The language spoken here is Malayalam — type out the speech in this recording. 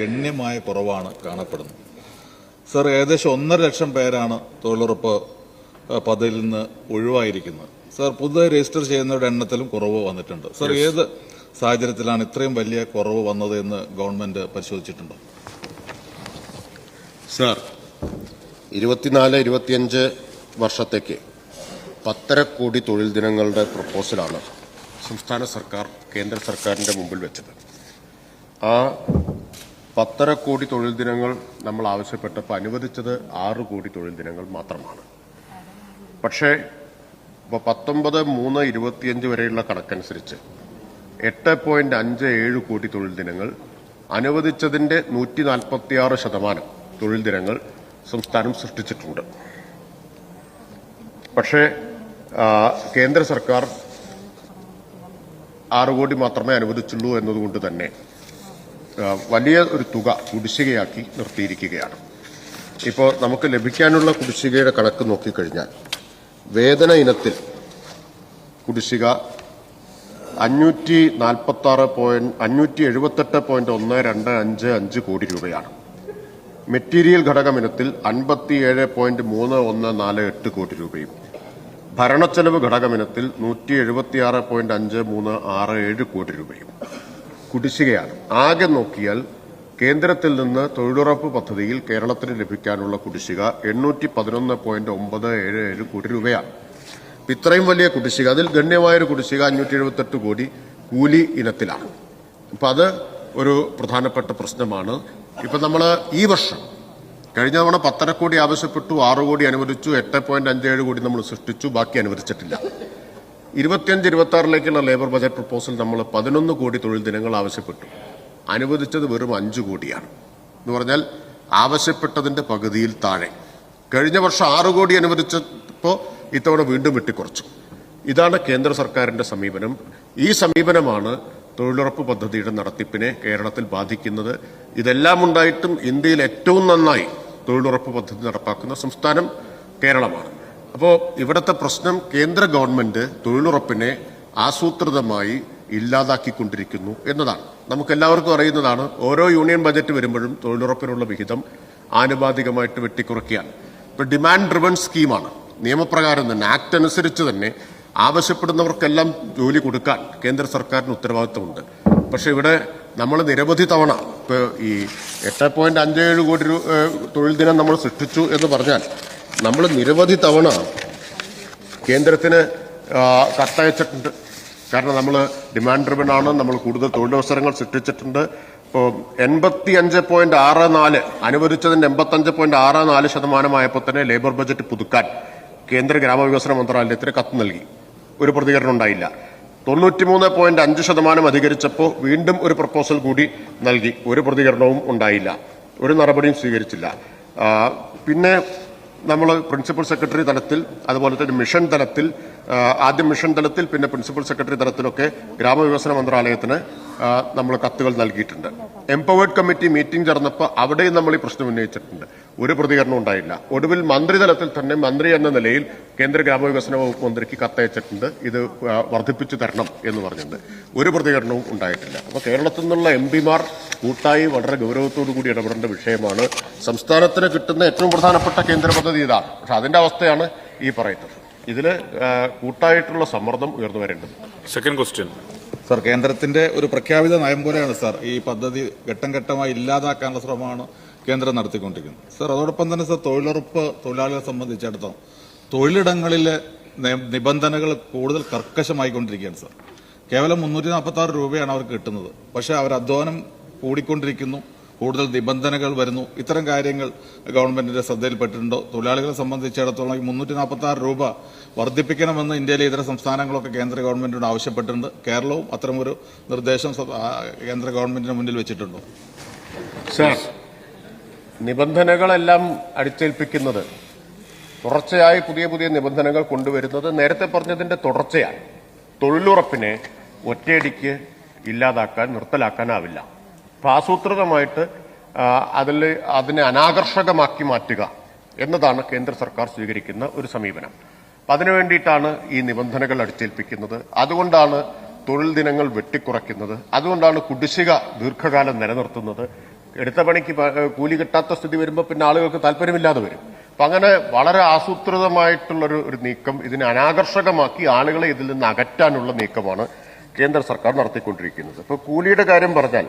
ഗണ്യമായ കുറവാണ് കാണപ്പെടുന്നത്. സർ ഏകദേശം ഒന്നര ലക്ഷം പേരാണ് തൊഴിലുറപ്പ് പദ്ധതിയിൽ നിന്ന് ഒഴിവായിരിക്കുന്നത്. സർ പുതുതായി രജിസ്റ്റർ ചെയ്യുന്നവരുടെ എണ്ണത്തിലും കുറവ് വന്നിട്ടുണ്ട്. സർ ഏത് സാഹചര്യത്തിലാണ് ഇത്രയും വലിയ കുറവ് വന്നത് എന്ന് ഗവൺമെന്റ് പരിശോധിച്ചിട്ടുണ്ടോ? സർ ഇരുപത്തിനാല് ഇരുപത്തിയഞ്ച് വർഷത്തേക്ക് പത്തര കോടി തൊഴിൽ ദിനങ്ങളുടെ പ്രപ്പോസലാണ് സംസ്ഥാന സർക്കാർ കേന്ദ്ര സർക്കാരിന്റെ മുമ്പിൽ വെച്ചത്. ആ പത്തര കോടി തൊഴിൽ ദിനങ്ങൾ നമ്മൾ ആവശ്യപ്പെട്ടപ്പോൾ അനുവദിച്ചത് ആറ് കോടി തൊഴിൽ ദിനങ്ങൾ മാത്രമാണ്. പക്ഷേ ഇപ്പോൾ പത്തൊമ്പത് മൂന്ന് ഇരുപത്തിയഞ്ച് വരെയുള്ള കണക്കനുസരിച്ച് എട്ട് പോയിന്റ് അഞ്ച് ഏഴ് കോടി തൊഴിൽ ദിനങ്ങൾ അനുവദിച്ചതിന്റെ നൂറ്റി നാൽപ്പത്തിയാറ് ശതമാനം തൊഴിൽ ദിനങ്ങൾ സംസ്ഥാനം സൃഷ്ടിച്ചിട്ടുണ്ട്. പക്ഷേ കേന്ദ്ര സർക്കാർ ആറ് കോടി മാത്രമേ അനുവദിച്ചുള്ളൂ എന്നതുകൊണ്ട് തന്നെ വലിയ ഒരു തുക കുടിശ്ശികയാക്കി നിർത്തിയിരിക്കുകയാണ്. ഇപ്പോൾ നമുക്ക് ലഭിക്കാനുള്ള കുടിശ്ശികയുടെ കണക്ക് നോക്കിക്കഴിഞ്ഞാൽ വേതന ഇനത്തിൽ കുടിശ്ശിക അഞ്ഞൂറ്റി നാൽപ്പത്തി ആറ് പോയിന്റ് അഞ്ഞൂറ്റി എഴുപത്തെട്ട് പോയിന്റ് ഒന്ന് രണ്ട് അഞ്ച് അഞ്ച് കോടി രൂപയാണ്. മെറ്റീരിയൽ ഘടകം ഇനത്തിൽ അൻപത്തിയേഴ് പോയിന്റ് മൂന്ന് ഒന്ന് നാല് എട്ട് കോടി രൂപയും. ഭരണച്ചെലവ് ഘടകം ഇനത്തിൽ നൂറ്റി എഴുപത്തിയാറ് പോയിന്റ് അഞ്ച് മൂന്ന് ആറ് ഏഴ് കോടി രൂപയും. കുടിശ്ശികയാണ്. ആകെ നോക്കിയാൽ കേന്ദ്രത്തിൽ നിന്ന് തൊഴിലുറപ്പ് പദ്ധതിയിൽ കേരളത്തിന് ലഭിക്കാനുള്ള കുടിശ്ശിക എണ്ണൂറ്റി പതിനൊന്ന് പോയിന്റ് ഒമ്പത് ഏഴ് ഏഴ് കോടി രൂപയാണ്. ഇത്രയും വലിയ കുടിശ്ശിക അതിൽ ഗണ്യമായൊരു കുടിശ്ശിക അഞ്ഞൂറ്റി എഴുപത്തെട്ട് കോടി കൂലി ഇനത്തിലാണ്. അപ്പം അത് ഒരു പ്രധാനപ്പെട്ട പ്രശ്നമാണ്. ഇപ്പം നമ്മൾ ഈ വർഷം കഴിഞ്ഞ തവണ പത്തര കോടി ആവശ്യപ്പെട്ടു ആറ് കോടി അനുവദിച്ചു എട്ട് പോയിന്റ് അഞ്ച് ഏഴ് കോടി നമ്മൾ സൃഷ്ടിച്ചു ബാക്കി അനുവദിച്ചിട്ടില്ല. ഇരുപത്തിയഞ്ച് ഇരുപത്തി ആറിലേക്കുള്ള ലേബർ ബജറ്റ് പ്രപ്പോസൽ നമ്മൾ പതിനൊന്ന് കോടി തൊഴിൽ ദിനങ്ങൾ ആവശ്യപ്പെട്ടു. അനുവദിച്ചത് വെറും അഞ്ച് കോടിയാണ്. എന്ന് പറഞ്ഞാൽ ആവശ്യപ്പെട്ടതിന്റെ പകുതിയിൽ താഴെ. കഴിഞ്ഞ വർഷം ആറ് കോടി അനുവദിച്ചപ്പോൾ ഇത്തവണ വീണ്ടും വെട്ടിക്കുറച്ചു. ഇതാണ് കേന്ദ്ര സർക്കാരിന്റെ സമീപനം. ഈ സമീപനമാണ് തൊഴിലുറപ്പ് പദ്ധതിയുടെ നടത്തിപ്പിനെ കേരളത്തിൽ ബാധിക്കുന്നത്. ഇതെല്ലാം ഉണ്ടായിട്ടും ഇന്ത്യയിൽ ഏറ്റവും നന്നായി തൊഴിലുറപ്പ് പദ്ധതി നടപ്പാക്കുന്ന സംസ്ഥാനം കേരളമാണ്. അപ്പോൾ ഇവിടുത്തെ പ്രശ്നം കേന്ദ്ര ഗവൺമെന്റ് തൊഴിലുറപ്പിനെ ആസൂത്രിതമായി ഇല്ലാതാക്കിക്കൊണ്ടിരിക്കുന്നു എന്നതാണ്. നമുക്ക് എല്ലാവർക്കും അറിയുന്നതാണ് ഓരോ യൂണിയൻ ബജറ്റ് വരുമ്പോഴും തൊഴിലുറപ്പിനുള്ള വിഹിതം ആനുപാതികമായിട്ട് വെട്ടിക്കുറയ്ക്കുകയാണ് ഇപ്പൊ ഡിമാൻഡ് ഡ്രിവൺ സ്കീമാണ്. നിയമപ്രകാരം തന്നെ ആക്ട് അനുസരിച്ച് തന്നെ ആവശ്യപ്പെടുന്നവർക്കെല്ലാം ജോലി കൊടുക്കാൻ കേന്ദ്ര സർക്കാരിന് ഉത്തരവാദിത്തമുണ്ട്. പക്ഷേ ഇവിടെ നമ്മൾ നിരവധി തവണ ഇപ്പോൾ ഈ എട്ട് പോയിന്റ് അഞ്ച് ഏഴ് കോടി തൊഴിൽ ദിനം നമ്മൾ സൃഷ്ടിച്ചു എന്ന് പറഞ്ഞാൽ നമ്മൾ നിരവധി തവണ കേന്ദ്രത്തിന് കത്തയച്ചിട്ടുണ്ട്. കാരണം നമ്മൾ ഡിമാൻഡ് ഡ്രിബൺ ആണ് നമ്മൾ കൂടുതൽ തൊഴിലവസരങ്ങൾ സൃഷ്ടിച്ചിട്ടുണ്ട്. ഇപ്പോൾ എൺപത്തി അഞ്ച് പോയിന്റ് ആറ് നാല് അനുവദിച്ചതിന്റെ എൺപത്തി അഞ്ച് പോയിന്റ് ആറ് നാല് ശതമാനമായപ്പോൾ തന്നെ ലേബർ ബജറ്റ് പുതുക്കാൻ കേന്ദ്ര ഗ്രാമവികസന മന്ത്രാലയത്തിന് കത്ത് നൽകി. ഒരു പ്രതികരണം ഉണ്ടായില്ല. തൊണ്ണൂറ്റിമൂന്ന് പോയിന്റ് അഞ്ച് ശതമാനം അധികരിച്ചപ്പോൾ വീണ്ടും ഒരു പ്രപ്പോസൽ കൂടി നൽകി. ഒരു പ്രതികരണവും ഉണ്ടായില്ല. ഒരു നടപടിയും സ്വീകരിച്ചില്ല. പിന്നെ നമ്മൾ പ്രിൻസിപ്പൽ സെക്രട്ടറി തലത്തിൽ അതുപോലെ തന്നെ മിഷൻ തലത്തിൽ ആദ്യം മിഷൻ തലത്തിൽ പിന്നെ പ്രിൻസിപ്പൽ സെക്രട്ടറി തലത്തിലൊക്കെ ഗ്രാമവികസന മന്ത്രാലയത്തിന് നമ്മൾ കത്തുകൾ നൽകിയിട്ടുണ്ട്. എംപവേർഡ് കമ്മിറ്റി മീറ്റിംഗ് ചേർന്നപ്പോൾ അവിടെയും നമ്മൾ ഈ പ്രശ്നം ഉന്നയിച്ചിട്ടുണ്ട്. ഒരു പ്രതികരണം ഉണ്ടായില്ല. ഒടുവിൽ മന്ത്രിതലത്തിൽ തന്നെ മന്ത്രി എന്ന നിലയിൽ കേന്ദ്ര ഗ്രാമവികസന വകുപ്പ് മന്ത്രിക്ക് കത്തയച്ചിട്ടുണ്ട്. ഇത് വർദ്ധിപ്പിച്ചു തരണം എന്ന് പറഞ്ഞിട്ടുണ്ട്. ഒരു പ്രതികരണവും ഉണ്ടായിട്ടില്ല. അപ്പോൾ കേരളത്തിൽ നിന്നുള്ള എം പിമാർ കൂട്ടായി വളരെ ഗൗരവത്തോടു കൂടി ഇടപെടേണ്ട വിഷയമാണ്. സംസ്ഥാനത്തിന് കിട്ടുന്ന ഏറ്റവും പ്രധാനപ്പെട്ട കേന്ദ്ര പദ്ധതി ഇതാണ് പക്ഷെ അതിന്റെ അവസ്ഥയാണ് ഈ പറയുന്നത്. ഇതിൽ കൂട്ടായിട്ടുള്ള സമ്മർദ്ദം ഉയർന്നു വരേണ്ടത് സെക്കൻഡ് ക്വസ്റ്റ്യൻ സാർ കേന്ദ്രത്തിന്റെ ഒരു പ്രഖ്യാപിത നയം പോലെയാണ് സാർ ഈ പദ്ധതി ഘട്ടം ഘട്ടമായി ഇല്ലാതാക്കാനുള്ള ശ്രമമാണ് കേന്ദ്രം നടത്തിക്കൊണ്ടിരിക്കുന്നത്. സാർ അതോടൊപ്പം തന്നെ സാർ തൊഴിലുറപ്പ് തൊഴിലാളികളെ സംബന്ധിച്ചിടത്തോളം തൊഴിലിടങ്ങളിലെ നിബന്ധനകൾ കൂടുതൽ കർക്കശമായിക്കൊണ്ടിരിക്കുകയാണ് സർ. കേവലം മുന്നൂറ്റി നാൽപ്പത്തി ആറ് രൂപയാണ് അവർക്ക് കിട്ടുന്നത്. പക്ഷേ അവർ അധ്വാനം കൂടിക്കൊണ്ടിരിക്കുന്നു കൂടുതൽ നിബന്ധനകൾ വരുന്നു. ഇത്തരം കാര്യങ്ങൾ ഗവൺമെന്റിന്റെ ശ്രദ്ധയിൽപ്പെട്ടിട്ടുണ്ടോ? തൊഴിലാളികളെ സംബന്ധിച്ചിടത്തോളം ഈ മുന്നൂറ്റി നാൽപ്പത്തി ആറ് രൂപ വർദ്ധിപ്പിക്കണമെന്ന് ഇന്ത്യയിലെ ഇതര സംസ്ഥാനങ്ങളൊക്കെ കേന്ദ്ര ഗവൺമെന്റിനോട് ആവശ്യപ്പെട്ടിട്ടുണ്ട്. കേരളവും അത്തരമൊരു നിർദ്ദേശം കേന്ദ്ര ഗവൺമെന്റിന് മുന്നിൽ വെച്ചിട്ടുണ്ടോ? സർ നിബന്ധനകളെല്ലാം അടിച്ചേൽപ്പിക്കുന്നത് തുടർച്ചയായി പുതിയ പുതിയ നിബന്ധനകൾ കൊണ്ടുവരുന്നത് നേരത്തെ പറഞ്ഞതിന്റെ തുടർച്ചയാണ്. തൊഴിലുറപ്പിനെ ഒറ്റയടിക്ക് ഇല്ലാതാക്കാൻ നിർത്തലാക്കാനാവില്ല. അപ്പൊ ആസൂത്രിതമായിട്ട് അതിൽ അതിനെ അനാകർഷകമാക്കി മാറ്റുക എന്നതാണ് കേന്ദ്ര സർക്കാർ സ്വീകരിക്കുന്ന ഒരു സമീപനം. അപ്പൊ അതിനു വേണ്ടിയിട്ടാണ് ഈ നിബന്ധനകൾ അടിച്ചേൽപ്പിക്കുന്നത്. അതുകൊണ്ടാണ് തൊഴിൽ ദിനങ്ങൾ വെട്ടിക്കുറയ്ക്കുന്നത്. അതുകൊണ്ടാണ് കുടിശ്ശിക ദീർഘകാലം നിലനിർത്തുന്നത്. എടുത്ത പണിക്ക് കൂലി കിട്ടാത്ത സ്ഥിതി വരുമ്പോൾ പിന്നെ ആളുകൾക്ക് താല്പര്യമില്ലാതെ വരും. അപ്പൊ അങ്ങനെ വളരെ ആസൂത്രിതമായിട്ടുള്ളൊരു ഒരു നീക്കം ഇതിനെ അനാകർഷകമാക്കി ആളുകളെ ഇതിൽ നിന്ന് അകറ്റാനുള്ള നീക്കമാണ് കേന്ദ്ര സർക്കാർ നടത്തിക്കൊണ്ടിരിക്കുന്നത്. ഇപ്പൊ കൂലിയുടെ കാര്യം പറഞ്ഞാൽ